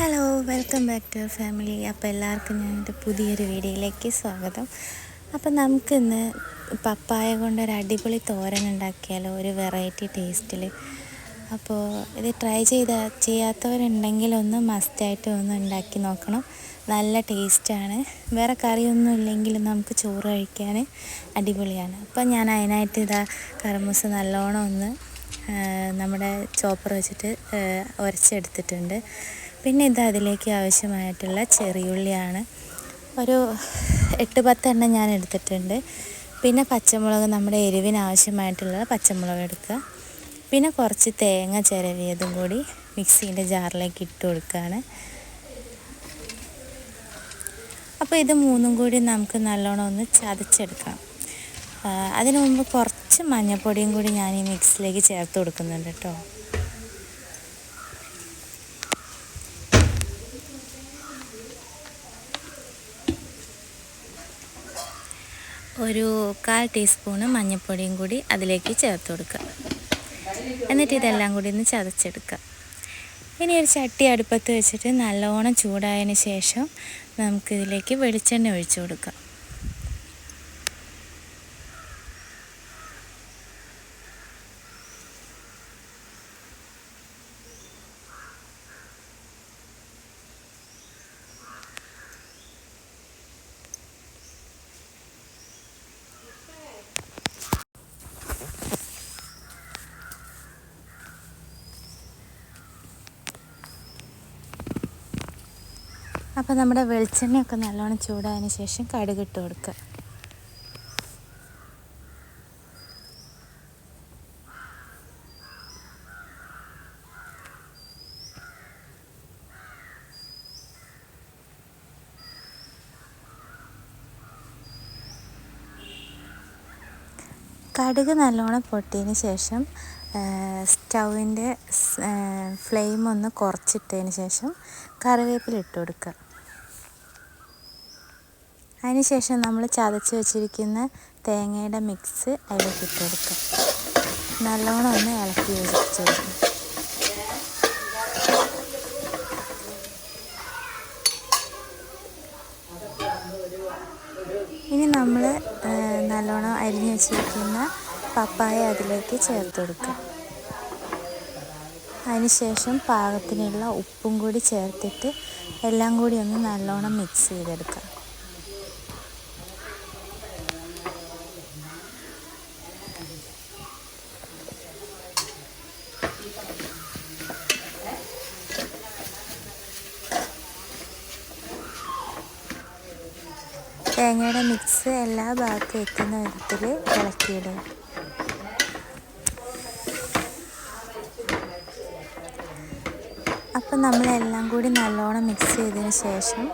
Hello welcome back to family അപ്പോൾ എല്ലാവർക്കും ഞാൻ എന്റെ പുതിയൊരു വീഡിയോയിലേക്ക് സ്വാഗതം. അപ്പോൾ നമുക്കിന്ന് പപ്പായ കൊണ്ട് ഒരു അടിപൊളി തോരൻ ഉണ്ടാക്കിയാലോ ഒരു വെറൈറ്റി ടേസ്റ്റിൽ അപ്പോൾ ഇത് ട്രൈ ചെയ്ത ചെയ്യാത്തവരുണ്ടെങ്കിൽ ഒന്ന് മസ്റ്റായിട്ട് ഒന്ന് ഉണ്ടാക്കി നോക്കണം. നല്ല ടേസ്റ്റാണ് വേറെ കറിയൊന്നും ഇല്ലെങ്കിൽ നമുക്ക് ചോറ് കഴിക്കാൻ അടിപൊളിയാണ്. അപ്പോൾ ഞാൻ അതിനായിട്ട് ഇതാ കറമൂസ നല്ലോണം ഒന്ന് നമ്മുടെ ചോപ്പർ വെച്ചിട്ട് ഉരച്ചെടുത്തിട്ടുണ്ട് പിന്നെ ഇത് അതിലേക്ക് ആവശ്യമായിട്ടുള്ള ചെറിയുള്ളിയാണ്. ഒരു എട്ട് പത്തെണ്ണം ഞാൻ എടുത്തിട്ടുണ്ട്. പിന്നെ പച്ചമുളക് നമ്മുടെ എരിവിന് ആവശ്യമായിട്ടുള്ള പച്ചമുളക് എടുക്കുക. പിന്നെ കുറച്ച് തേങ്ങ ചിരവിയതും കൂടി മിക്സീന്റെ ജാറിലേക്ക് ഇട്ട് കൊടുക്കുകയാണ്. അപ്പോൾ ഇത് മൂന്നും കൂടി നമുക്ക് നല്ലോണം ഒന്ന് ചതച്ചെടുക്കാം അതിനു മുമ്പ് കുറച്ച് മഞ്ഞൾപ്പൊടിയും കൂടി ഞാൻ ഈ മിക്സിലേക്ക് ചേർത്ത് കൊടുക്കുന്നുണ്ട് കേട്ടോ. ഒരു കാൽ ടീസ്പൂണ് മഞ്ഞൾപ്പൊടിയും കൂടി അതിലേക്ക് ചേർത്ത് കൊടുക്കുക. എന്നിട്ട് ഇതെല്ലാം കൂടി ഒന്ന് ചതച്ചെടുക്കുക. ഇനി ഒരു ചട്ടി അടുപ്പത്ത് വെച്ചിട്ട് നല്ലോണം ചൂടായതിന് ശേഷം നമുക്കിതിലേക്ക് വെളിച്ചെണ്ണ ഒഴിച്ചു കൊടുക്കാം. അപ്പോൾ നമ്മുടെ വെളിച്ചെണ്ണയൊക്കെ നല്ലോണം ചൂടായതിന് ശേഷം കടുക് ഇട്ട് കൊടുക്കുക. കടുക് നല്ലോണം പൊട്ടിയതിന് ശേഷം സ്റ്റൗവിന്റെ ഫ്ലെയിം ഒന്ന് കുറച്ചിട്ടതിന് ശേഷം കറിവേപ്പില ഇട്ട് കൊടുക്കുക. അതിനുശേഷം നമ്മൾ ചതച്ച് വെച്ചിരിക്കുന്ന തേങ്ങയുടെ മിക്സ് അതിലേക്ക് ഇട്ട് കൊടുക്കുക. നല്ലോണം ഒന്ന് ഇളക്കി വെച്ച് ഇനി നമ്മൾ നല്ലോണം അരിഞ്ഞു വെച്ചിരിക്കുന്ന പപ്പായ അതിലേക്ക് ചേർത്ത് കൊടുക്കുക. അതിനുശേഷം പാകത്തിനുള്ള ഉപ്പും കൂടി ചേർത്തിട്ട് എല്ലാം കൂടി ഒന്ന് നല്ലോണം മിക്സ് ചെയ്തെടുക്കുക. തേങ്ങയുടെ മിക്സ് എല്ലാ ഭാഗത്തും എത്തുന്ന വിധത്തിൽ ഇളക്കിയിടുക അപ്പം നമ്മളെല്ലാം കൂടി നല്ലോണം മിക്സ് ചെയ്തതിന് ശേഷം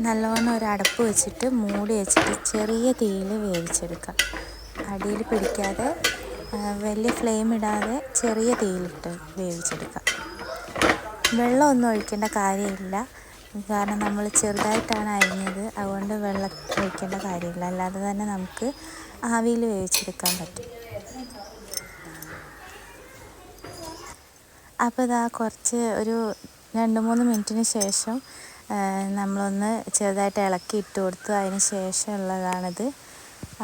നല്ലോണം ഒരു അടപ്പ് വെച്ചിട്ട് മൂടി വെച്ചിട്ട് ചെറിയ തീയിൽ വേവിച്ചെടുക്കാം. അടിയിൽ പിടിക്കാതെ വലിയ ഫ്ലെയിം ഇടാതെ ചെറിയ തീയിലിട്ട് വേവിച്ചെടുക്കാം. വെള്ളമൊന്നും ഒഴിക്കേണ്ട കാര്യമില്ല. കാരണം നമ്മൾ ചെറുതായിട്ടാണ് അരിഞ്ഞത്. അതുകൊണ്ട് വെള്ളം ഒഴിക്കേണ്ട കാര്യമില്ല. അല്ലാതെ തന്നെ നമുക്ക് ആവിയിൽ വേവിച്ചെടുക്കാൻ പറ്റും. അപ്പോൾ ഇതാ കുറച്ച് ഒരു രണ്ട് മൂന്ന് മിനിറ്റിന് ശേഷം നമ്മളൊന്ന് ചെറുതായിട്ട് ഇളക്കി ഇട്ട് കൊടുത്തു. അതിന് ശേഷമുള്ളതാണിത്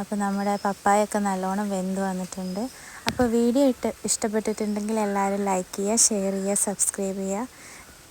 അപ്പോൾ നമ്മുടെ പപ്പായൊക്കെ നല്ലോണം വെന്ത് വന്നിട്ടുണ്ട്. അപ്പോൾ വീഡിയോ ഇട്ട് ഇഷ്ടപ്പെട്ടിട്ടുണ്ടെങ്കിൽ എല്ലാവരും ലൈക്ക് ചെയ്യുക ഷെയർ ചെയ്യുക സബ്സ്ക്രൈബ് ചെയ്യുക.